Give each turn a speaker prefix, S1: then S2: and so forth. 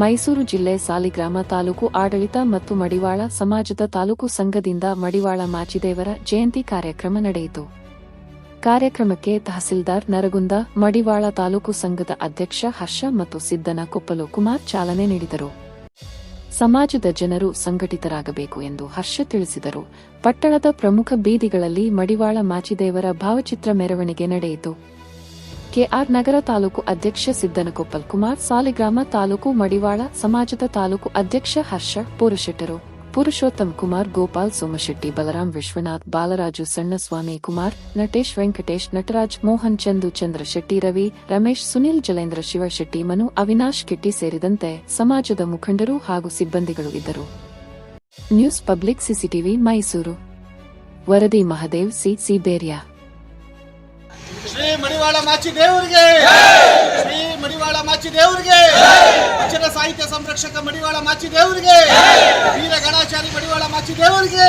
S1: ಮೈಸೂರು ಜಿಲ್ಲೆ ಸಾಲಿಗ್ರಾಮ ತಾಲೂಕು ಆಡಳಿತ ಮತ್ತು ಮಡಿವಾಳ ಸಮಾಜದ ತಾಲೂಕು ಸಂಘದಿಂದ ಮಡಿವಾಳ ಮಾಚಿದೇವರ ಜಯಂತಿ ಕಾರ್ಯಕ್ರಮ ನಡೆಯಿತು. ಕಾರ್ಯಕ್ರಮಕ್ಕೆ ತಹಸೀಲ್ದಾರ್ ನರಗುಂದ, ಮಡಿವಾಳ ತಾಲೂಕು ಸಂಘದ ಅಧ್ಯಕ್ಷ ಹರ್ಷ ಮತ್ತು ಸಿದ್ದನ ಕೊಪ್ಪಲು ಕುಮಾರ್ ಚಾಲನೆ ನೀಡಿದರು. ಸಮಾಜದ ಜನರು ಸಂಘಟಿತರಾಗಬೇಕು ಎಂದು ಹರ್ಷ ತಿಳಿಸಿದರು. ಪಟ್ಟಣದ ಪ್ರಮುಖ ಬೀದಿಗಳಲ್ಲಿ ಮಡಿವಾಳ ಮಾಚಿದೇವರ ಭಾವಚಿತ್ರ ಮೆರವಣಿಗೆ ನಡೆಯಿತು. ಕೆಆರ್ ನಗರ ತಾಲೂಕು ಅಧ್ಯಕ್ಷ ಸಿದ್ದನಕೊಪ್ಪಲ್ ಕುಮಾರ್, ಸಾಲಿಗ್ರಾಮ ತಾಲೂಕು ಮಡಿವಾಳ ಸಮಾಜದ ತಾಲೂಕು ಅಧ್ಯಕ್ಷ ಹರ್ಷ ಪುರುಷೆಟ್ಟರು. ಪುರುಷೋತ್ತಮ್ ಕುಮಾರ್, ಗೋಪಾಲ್ ಸೋಮಶೆಟ್ಟಿ ಬಲರಾಮ್ ವಿಶ್ವನಾಥ್, ಬಾಲರಾಜು ಸಣ್ಣಸ್ವಾಮಿ ಕುಮಾರ್, ನಟೇಶ್ ವೆಂಕಟೇಶ್, ನಟರಾಜ್ ಮೋಹನ್, ಚಂದು ಚಂದ್ರಶೆಟ್ಟಿ, ರವಿ ರಮೇಶ್, ಸುನಿಲ್ ಜಲೇಂದ್ರ ಶಿವಶೆಟ್ಟಿ, ಮನು ಅವಿನಾಶ್ ಕೆಟ್ಟಿ ಸೇರಿದಂತೆ ಸಮಾಜದ ಮುಖಂಡರು ಹಾಗೂ ಸಿಬ್ಬಂದಿಗಳು ಇದ್ದರು. News public CCTV Mysuru. ವರದಿ ಮಹದೇವ್ ಸಿ ಸಿಬೇರಿಯಾ
S2: ಶ್ರೀ ಮಡಿವಾಳ ಮಾಚಿ ದೇವರಿಗೆ ಶ್ರೀ ಮಡಿವಾಳ ಮಾಚಿ ದೇವರಿಗೆ ವಚನ ಸಾಹಿತ್ಯ ಸಂರಕ್ಷಕ ಮಡಿವಾಳ ಮಾಚಿ ದೇವರಿಗೆ ವೀರ ಗಣಾಚಾರಿ ಮಡಿವಾಳ ಮಾಚಿ ದೇವರಿಗೆ